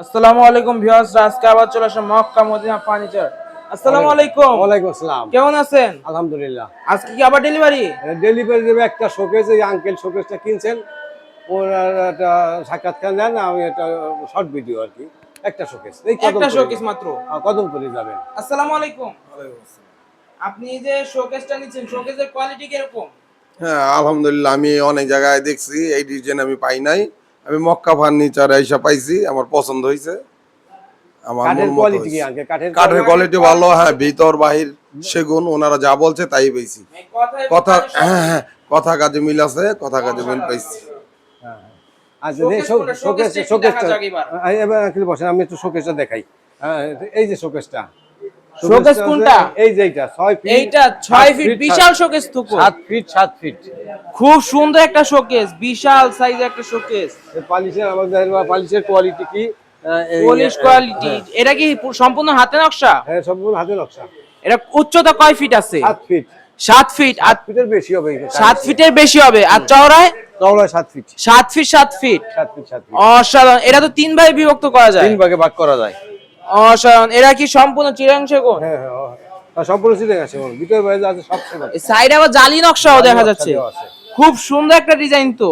আসসালামু আলাইকুম ভিউয়ার্স আজকে আবার চলে আসলাম মক্কা মদিনা ফার্নিচার। আসসালামু আলাইকুম। ওয়ালাইকুম আসসালাম। কেমন আছেন? আলহামদুলিল্লাহ। আজকে কি আবার ডেলিভারি ডেলিভারি দেবে একটা শোকেস এই আঙ্কেল শোকেসটা কিনছেন। ওনার একটা সাক্ষাৎকার নেন আমি একটা শর্ট ভিডিও আর কি। একটা শোকেস এই একটা শোকেস মাত্র? আহ, কদমতলি যাবেন। আসসালামু আলাইকুম। আপনি যে শোকেসটা নিচ্ছেন শোকেসের কোয়ালিটি কীরকম? হ্যাঁ আলহামদুলিল্লাহ আমি অনেক জায়গায় দেখছি এই ডিজাইন আমি পাই নাই। আমি মক্কা ফার্নিচার এসে পাইছি আমার পছন্দ হয়েছে আমার কাঠের কোয়ালিটি ভালো? হ্যাঁ ভিতর বাহির সেগুন ওনারা যা বলছে তাই পেয়েছি কথা হ্যাঁ হ্যাঁ কথা কাজে মিল আছে কথা কাজে মিল পাইছি। আচ্ছা শোকেস শোকেসটা একটু এবার। এবার বসেন আমি একটু শোকেসটা দেখাই। হ্যাঁ, এই যে শোকেসটা। শোকেস কোনটা? এই যে এইটা ছয় ফিট এইটা ছয় ফিট বিশাল শোকেস তো সাত ফিট সাত ফিট খুব সুন্দর একটা শোকেস বিশাল সাইজের একটা শোকেস। পালিশের আমাদের পালিশের কোয়ালিটি কি? পলিশ কোয়ালিটি এটা কি সম্পূর্ণ হাতে নকশা? হ্যাঁ সম্পূর্ণ হাতে নকশা। এটা উচ্চতা কয় ফিট আছে? সাত ফিট সাত ফিট আর ফিটের বেশি হবে এটা। সাত ফিটের বেশি হবে। আর চওড়ায়? চওড়ায় সাত ফিট সাত ফিট সাত ফিট সাত ফিট সাত ফিট অসাধারণ। এটা তো তিন ভাগে বিভক্ত করা যায়। তিন ভাগে ভাগ করা যায়। অসাধারণ। এটা কি সম্পূর্ণ চিরাংশ কোন হ্যাঁ হ্যাঁ আর সম্পূর্ণ গেছে ওর ভিতরে বাইরে আছে সব সাইডে আবার জালি নকশাও দেখা যাচ্ছে। খুব সুন্দর একটা ডিজাইন তো।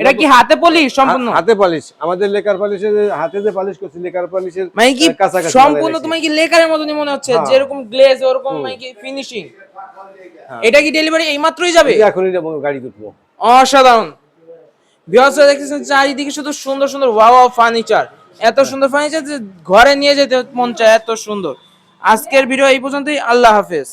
এটা কি হাতে পলিশ সম্পূর্ণ? হাতে পালিশ। আমাদের লেকার পালিশের হাতে যে পালিশ করছি লেকার পালিশের মানে কি সম্পূর্ণ। তোমার কি লেকারের মতনই মনে হচ্ছে? হ্যাঁ। যেরকম গ্লেজ ওরকম মানে কি ফিনিশিং এটা কি ডেলিভারি এই মাত্রই যাবে? এখনই যাব গাড়ি উঠবো অসাধারণ। বিহার দেখতেছেন চারিদিকে শুধু সুন্দর সুন্দর ওয়াও ফার্নিচার এত সুন্দর ফার্নিচার যে ঘরে নিয়ে যেতে মন চায় এত সুন্দর। আজকের ভিডিও এই পর্যন্তই, আল্লাহ হাফেজ।